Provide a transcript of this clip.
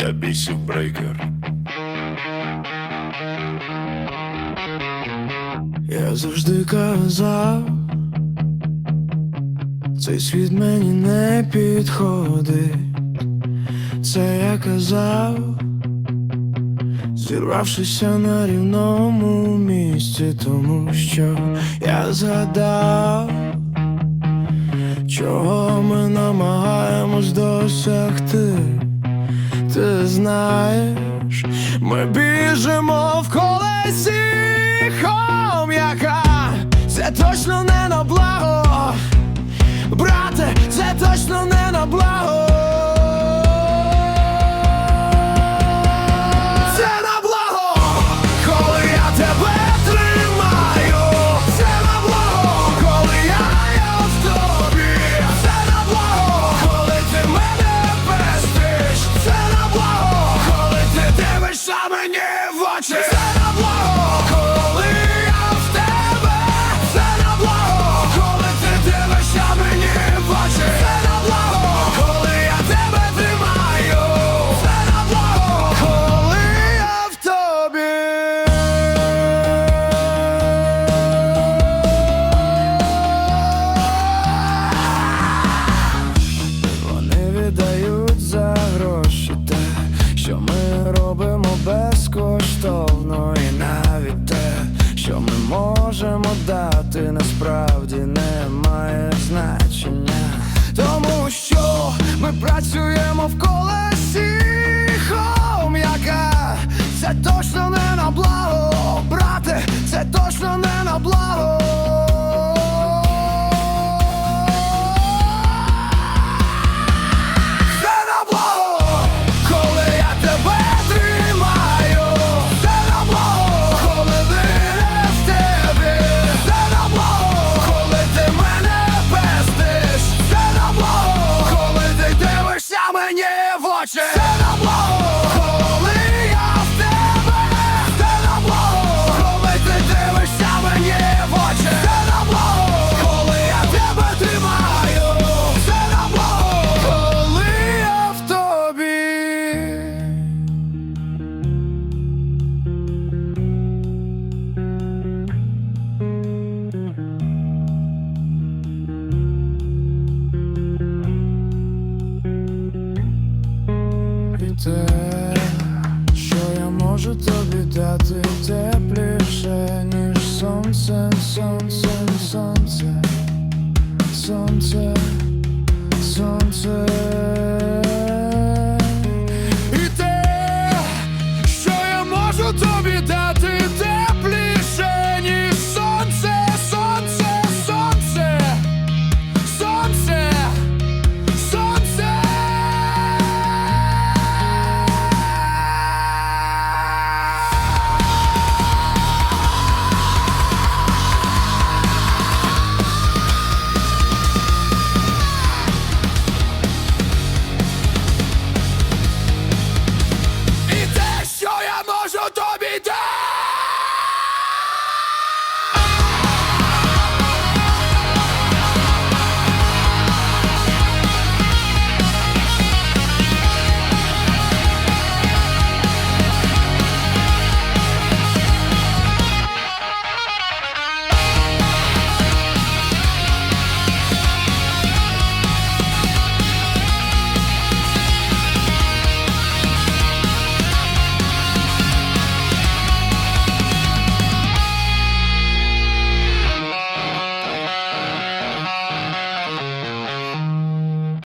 я бісів брейкер. Я завжди казав, цей світ мені не підходить, це я казав, зірвавшися на рівному місці, тому що я згадав, чого ми намагаємось досягти це знаєш, ми біжимо в колесі хом'яка, це точно не на благо, брате, це точно не. можемо дати насправді. Yeah. те, що я можу тобі дати тепліше, ніж сонце, сонце, сонце, сонце, сонце.